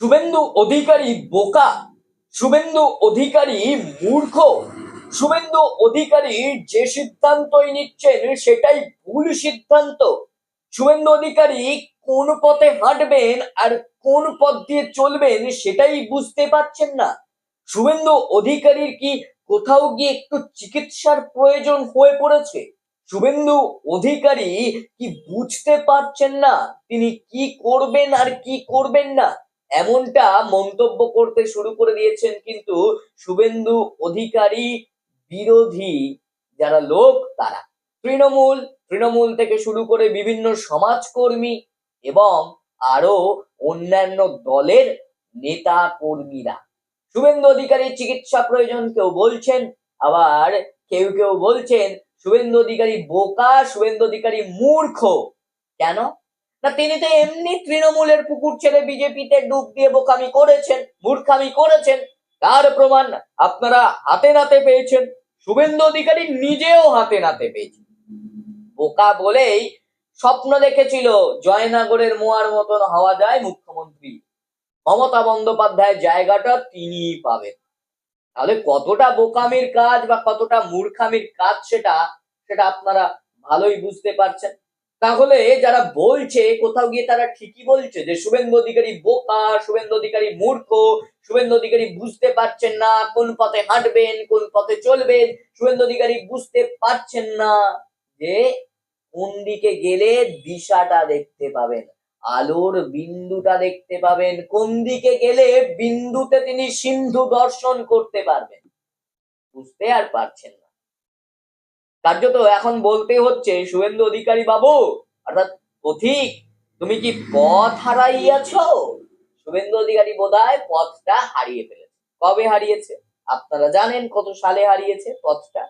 শুভেন্দু অধিকারী বোকা, শুভেন্দু অধিকারী মূর্খ, শুভেন্দু অধিকারী যে সিদ্ধান্তই নিচ্ছেন সেটাই ভুল সিদ্ধান্ত। শুভেন্দু অধিকারী কোন পথে হাঁটবেন আর কোন পথ দিয়ে চলবেন সেটাই বুঝতে পারছেন না। শুভেন্দু অধিকারীর কি কোথাও গিয়ে একটু চিকিৎসার প্রয়োজন হয়ে পড়েছে? শুভেন্দু অধিকারী কি বুঝতে পারছেন না? তিনি কি করবেন আর কি করবেন না? এমনটা মন্তব্য করতে শুরু করে দিয়েছেন কিন্তু শুভেন্দু অধিকারী বিরোধী যারা লোক, তারা। তৃণমূল তৃণমূল থেকে শুরু করে বিভিন্ন সমাজকর্মী এবং আরও অন্যান্য দলের নেতা কর্মীরা শুভেন্দু অধিকারীর চিকিৎসা প্রয়োজন, কেউ বলছেন, আবার কেউ কেউ বলছেন, শুভেন্দু অধিকারী বোকা, শুভেন্দু অধিকারী মূর্খ। কেন? না, তিনি তো এমনি তৃণমূলের পুকুর ছেড়ে বিজেপিতে ডুব দিয়ে বোকামি করেছেন, মূর্খামি করেছেন। তার প্রমাণ আপনারা হাতে নাতে পেয়েছেন। শুভেন্দু অধিকারী নিজেও হাতে নাতে পেয়েছেন। বোকা বলেই স্বপ্ন দেখেছিল জয়নগরের মোয়ার মতন হওয়া যায় মুখ্যমন্ত্রী। মমতা বন্দ্যোপাধ্যায়ের জায়গাটা তিনিই পাবেন। তাহলে কতটা বোকামির কাজ বা কতটা মূর্খামির কাজ সেটা সেটা আপনারা ভালোই বুঝতে পারছেন। তাহলে যারা বলছে, কোথাও গিয়ে তারা ঠিকই বলছে যে শুভেন্দু অধিকারী বোকা, শুভেন্দু অধিকারী মূর্খ, শুভেন্দু অধিকারী বুঝতে পারছেন না কোন পথে হাঁটবেন, কোন পথে চলবেন, শুভেন্দু অধিকারী বুঝতে পারছেন না যে কোন দিকে গেলে দিশাটা দেখতে পাবেন, আলোর বিন্দুটা দেখতে পাবেন, কোন দিকে গেলে বিন্দুতে তিনি সিন্ধু দর্শন করতে পারবেন। বুঝতে আর পারছেন না। কার্যত এখন বলতে হচ্ছে, শুভেন্দু অধিকারী বাবু, অর্থাৎ পথিক, তুমি কি পথ হারাইয়াছ? শুভেন্দু অধিকারী বোধহয় পথটা হারিয়ে ফেলেছে। কবে হারিয়েছে? আপনারা জানেন কত সালে হারিয়েছে পথটা।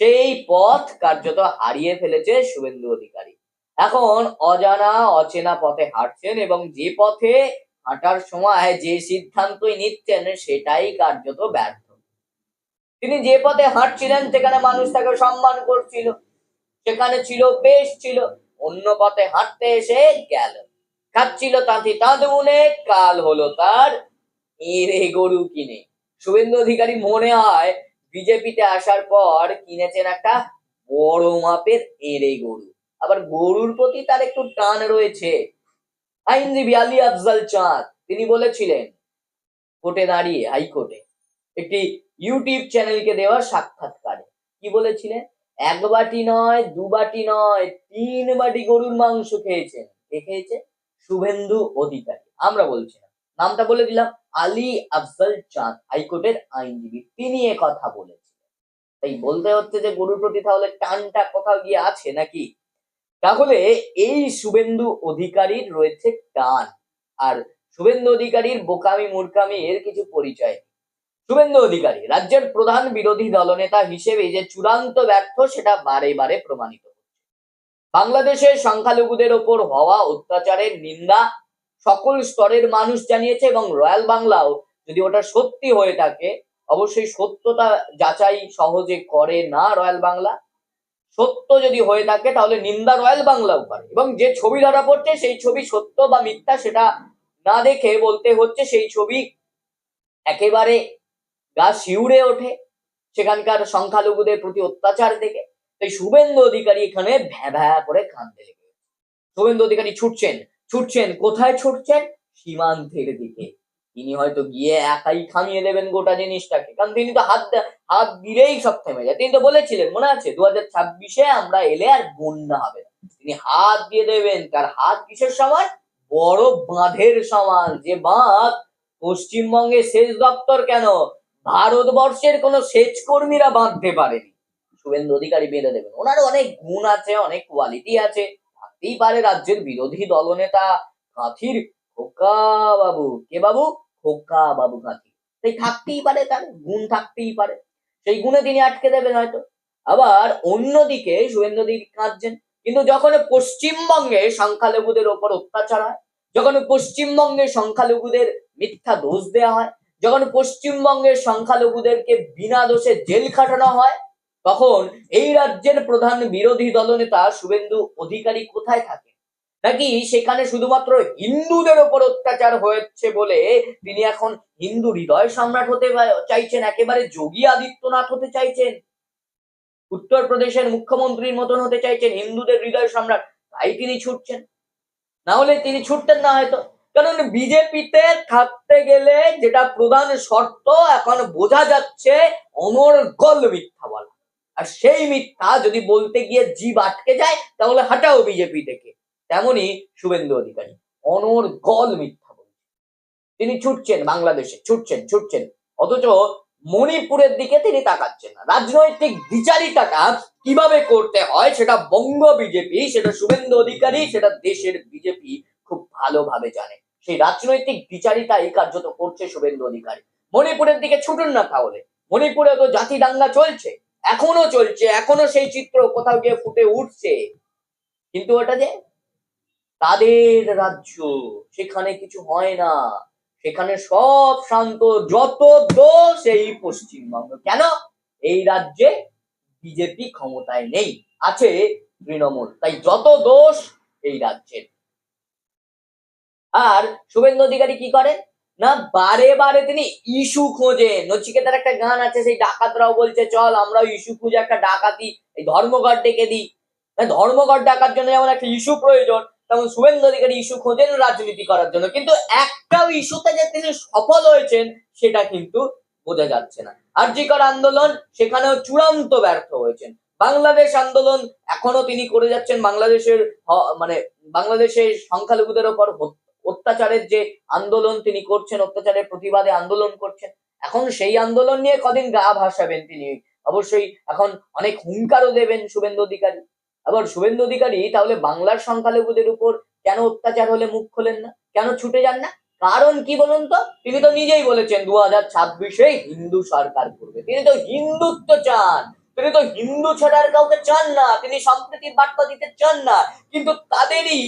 সেই পথ কার্যত হারিয়ে ফেলেছে শুভেন্দু অধিকারী। এখন অজানা, অচেনা পথে হাঁটছেন এবং যে পথে হাঁটার সময় যে সিদ্ধান্তই নিচ্ছেন, সেটাই কার্যত ব্যর্থ। তিনি যে পথে হাঁটছিলেন, সেখানে মানুষ তাকে সম্মান করছিল। সেখানে ছিল, বেশ ছিল। অন্য পথে হাঁটতে এসে গেল। খাচ্ছিল তাঁতি তাঁতবুনে কাল হলো তার এরে গরু কিনে। শুভেন্দু অধিকারী মনে হয় বিজেপিতে আসার পর কিনেছেন একটা বড় মাপের এরে গরু। আবার গরুর প্রতি তার একটু টান রয়েছে। আইনজীবী আলী আফজাল চাঁদ, তিনি বলেছিলেন, কোর্টে দাঁড়িয়ে, হাইকোর্টে একটি ইউটিউব চ্যানেলকে দেওয়া সাক্ষাৎকারে। কি বলেছিলেন? এক বাটি নয়, দু বাটি নয়, তিন বাটি গরুর মাংস খেয়েছেন। কে খেয়েছে? শুভেন্দু অধিকারী। আমরা বলছি নামটা বলে দিলাম। আলী আফজাল চাঁদ, হাইকোর্টের আইনজীবী। তিনি এ কথা বলেছিলেন। তাই বলতে হচ্ছে যে, গরুর প্রতি তাহলে টানটা কোথাও গিয়ে আছে নাকি? তাহলে এই শুভেন্দু অধিকারীর রয়েছে টান। আর শুভেন্দু অধিকারীর বোকামি মূর্খামি এর কিছু পরিচয়। শুভেন্দু অধিকারী, রাজ্যের প্রধান বিরোধী দলনেতা হিসেবে যে চূড়ান্ত ব্যর্থ সেটা বারে বারে প্রমাণিত বাংলাদেশের সংখ্যালঘুদের ওপর হওয়া অত্যাচারের নিন্দা সকল স্তরের মানুষ জানিয়েছে এবং রয়্যাল বাংলাও যদি ওটা সত্যি হয়ে থাকে, অবশ্যই সত্যতা যাচাই সহজে করে না রয়্যাল বাংলা। সত্য যদি হয়ে থাকে তাহলে নিন্দা রয়্যাল বাংলাও করে এবং যে ছবি ধরা পড়ছে সেই ছবি সত্য বা মিথ্যা সেটা না দেখে বলতে হচ্ছে সেই ছবি একেবারে গা শিউরে ওঠে। সেখানকার সংখ্যালঘুদের প্রতি অত্যাচার দেখে তাই শুভেন্দু অধিকারী এখানে ভ্যা ভ্যা করে কাঁদতে লেগে শুভেন্দু অধিকারী ছুটছেন ছুটছেন, কোথায় ছুটছেন? সীমান্তের দিকে। তিনি হয়তো গিয়ে একাই থামিয়ে দেবেন গোটা জিনিসটাকে, কারণ তিনি তো হাত হাত দিলেই সব থেমে যায়। তিনি তো বলেছিলেন, মনে আছে? দু হাজার ছাব্বিশে আমরা এলে আর বন্যা হবে না। তিনি হাত দিয়ে দেবেন, তার হাত কিসের সমান? বড় বাঁধের সমান। যে বাঁধ পশ্চিমবঙ্গের সেচ দপ্তর কেন ভারতবর্ষের কোন সেচ কর্মীরা বাঁধতে পারেনি। শুভেন্দু অধিকারী বেঁধে দেবেন। ওনার অনেক গুণ আছে, অনেক কোয়ালিটি আছে। থাকতেই পারে রাজ্যের বিরোধী দলনেতা কাঁথির খোকা বাবু কে বাবু? খোকা বাবু কাঁথি। তাই থাকতেই পারে তার, গুণ থাকতেই পারে। সেই গুণে তিনি আটকে দেবেন হয়তো। আবার অন্যদিকে শুভেন্দু অধিকারী কাঁদছেন, কিন্তু যখন পশ্চিমবঙ্গে সংখ্যালঘুদের ওপর অত্যাচার হয়, যখন পশ্চিমবঙ্গে সংখ্যালঘুদের মিথ্যা দোষ দেওয়া হয় যখন পশ্চিমবঙ্গের সংখ্যালঘুদেরকে বিনা দোষে জেল খাটানো হয়, তখন এই রাজ্যের প্রধান বিরোধী দলনেতা শুভেন্দু অধিকারী কোথায় থাকে? নাকি সেখানে শুধুমাত্র হিন্দুদের ওপর অত্যাচার হয়েছে বলে তিনি এখন হিন্দু হৃদয় সম্রাট হতে চাইছেন, একেবারে যোগী আদিত্যনাথ হতে চাইছেন? উত্তরপ্রদেশের মুখ্যমন্ত্রীর মতন হতে চাইছেন হিন্দুদের হৃদয় সম্রাট, তাই তিনি ছুটছেন। না হলে তিনি ছুটতেন না হয়তো। কারণ বিজেপিতে থাকতে গেলে যেটা প্রধান শর্ত, এখন বোঝা যাচ্ছে অনর্গল মিথ্যা বলা। আর সেই মিথ্যা যদি বলতে গিয়ে জীব আটকে যায়, তাহলে হাঁটাও বিজেপি থেকে। তেমনি শুভেন্দু অধিকারী অনর্গল মিথ্যা বলছেন তিনি ছুটছেন বাংলাদেশে, ছুটছেন ছুটছেন। অথচ মণিপুরের দিকে তিনি তাকাচ্ছেন না। রাজনৈতিক বিচারিতাটা কীভাবে করতে হয়, সেটা বঙ্গ বিজেপি, সেটা শুভেন্দু অধিকারী, সেটা দেশের বিজেপি খুব ভালোভাবে জানে। সেই রাজনৈতিক বিচারিতাই কার্যত করছে শুভেন্দু অধিকারী। মণিপুরের দিকে ছুটুন না তাহলে। মণিপুরে তো জাতি দাঙ্গা চলছে, এখনও চলছে, এখনও সেই চিত্র কোথাও গিয়ে ফুটে উঠছে। কিন্তু ওটা যে তাদের রাজ্য, সেখানে কিছু হয় না। সেখানে সব শান্ত, যত দোষ এই পশ্চিমবঙ্গ। কেন? এই রাজ্যে বিজেপি ক্ষমতায় নেই, আছে তৃণমূল। তাই যত দোষ এই রাজ্যের। আর শুভেন্দু অধিকারী কি করেন? না বারে বারে তিনি ইস্যু খোঁজেন নচিকেতার একটা গান আছে সেই ডাকাতরাও বলছে চল আমরা ইস্যু খুঁজে একটা ডাকাতি এই ধর্মঘট ডেকে দিই। হ্যাঁ, ধর্মঘট ডাকার জন্য যেমন একটা ইস্যু প্রয়োজন তেমন শুভেন্দু অধিকারী ইস্যু খোঁজেন রাজনীতি করার জন্য। কিন্তু একটাও ইস্যুতে যে তিনি সফল হয়েছেন সেটা কিন্তু বোঝা যাচ্ছে না। আর্যিকর আন্দোলন সেখানেও চূড়ান্ত ব্যর্থ হয়েছেন। বাংলাদেশ আন্দোলন এখনও তিনি করে যাচ্ছেন বাংলাদেশের মানে বাংলাদেশের সংখ্যালঘুদের ওপর হত- অত্যাচারের যে আন্দোলন তিনি করছেন, অত্যাচারের প্রতিবাদে আন্দোলন করছেন, এখন সেই আন্দোলন নিয়ে কদিন গা ভাসাবেন তিনি। অবশ্যই এখন অনেক হুঙ্কারও দেবেন শুভেন্দু অধিকারী। আবার শুভেন্দু অধিকারী তাহলে বাংলার সংখ্যালঘুদের উপর কেন অত্যাচার হলে মুখ খোলেন না? কেন ছুটে যান না? কারণ কি বলুন তো? তিনি তো নিজেই বলেছেন, দু হাজার ছাব্বিশে হিন্দু সরকার করবে। তিনি তো হিন্দুত্ব চান। তিনি তো হিন্দু ছাড়া আর কাউকে চান না, তিনি সম্প্রীতির বার্তা দিতে চান না। কিন্তু তাদেরই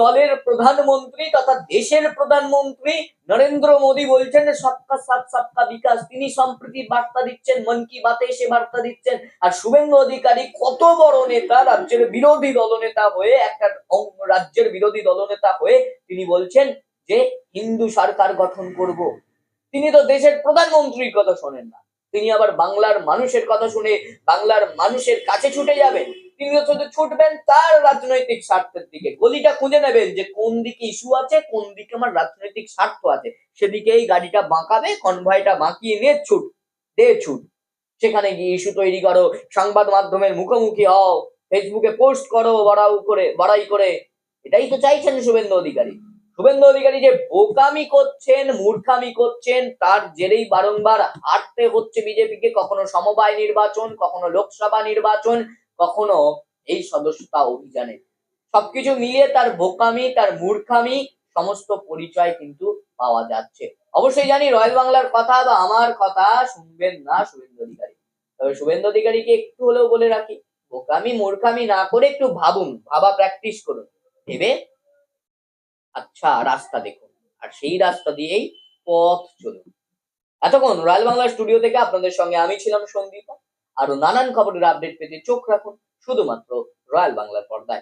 দলের প্রধানমন্ত্রী তথা দেশের প্রধানমন্ত্রী নরেন্দ্র মোদী বলছেন সবকা সাথ, সবকা বিকাশ। তিনি সম্প্রীতির বার্তা দিচ্ছেন, মন কি বাতে এসে বার্তা দিচ্ছেন। আর শুভেন্দু অধিকারী কত বড় নেতা, রাজ্যের বিরোধী দলনেতা হয়ে, একটা রাজ্যের বিরোধী দলনেতা হয়ে তিনি বলছেন যে, হিন্দু সরকার গঠন করব। তিনি তো দেশের প্রধানমন্ত্রীর কথা শোনেন না। তিনি আবার বাংলার মানুষের কথা শুনে বাংলার মানুষের কাছে ছুটে যাবেন। তিনি শুধু ছুটবেন, তার রাজনৈতিক স্বার্থের দিকে। গলিটা খুঁজে নেবেন যে কোন দিকে ইস্যু আছে, কোন দিকে আমার রাজনৈতিক স্বার্থ আছে। সেদিকেই গাড়িটা বাঁকাবে কনভয়টা বাঁকিয়ে নিয়ে ছুট, দে ছুট। সেখানে গিয়ে ইস্যু তৈরি করো, সংবাদ মাধ্যমের মুখোমুখি হও ফেসবুকে পোস্ট করো বড়াও করে, বড়াই করে। এটাই তো চাইছেন শুভেন্দু অধিকারী। শুভেন্দু অধিকারী যে বোকামি করছেন, মূর্খামি করছেন, তার জেরেই বারংবার হারতে হচ্ছে বিজেপিকে। কখনো সমবায় নির্বাচন, কখনো লোকসভা নির্বাচন, কখনো এই সদস্যতা অভিযানে। সবকিছু মিলিয়ে তার বোকামি, তার মূর্খামি, সমস্ত পরিচয় কিন্তু পাওয়া যাচ্ছে। অবশ্যই জানি রয়্যাল বাংলার কথা বা আমার কথা শুনবেন না শুভেন্দু অধিকারী। তবে শুভেন্দু অধিকারীকে একটু হলেও বলে রাখি, বোকামি, মূর্খামি না করে একটু ভাবুন, ভাবা প্র্যাকটিস করুন। ভেবে আচ্ছা রাস্তা দেখুন। আর সেই রাস্তা দিয়েই পথ চলুন। এতক্ষণ রয়্যাল বাংলা স্টুডিও থেকে আপনাদের সঙ্গে আমি ছিলাম সন্দীপ। আরও নানান খবরের আপডেট পেতে চোখ রাখুন শুধুমাত্র রয়্যাল বাংলার পর্দায়।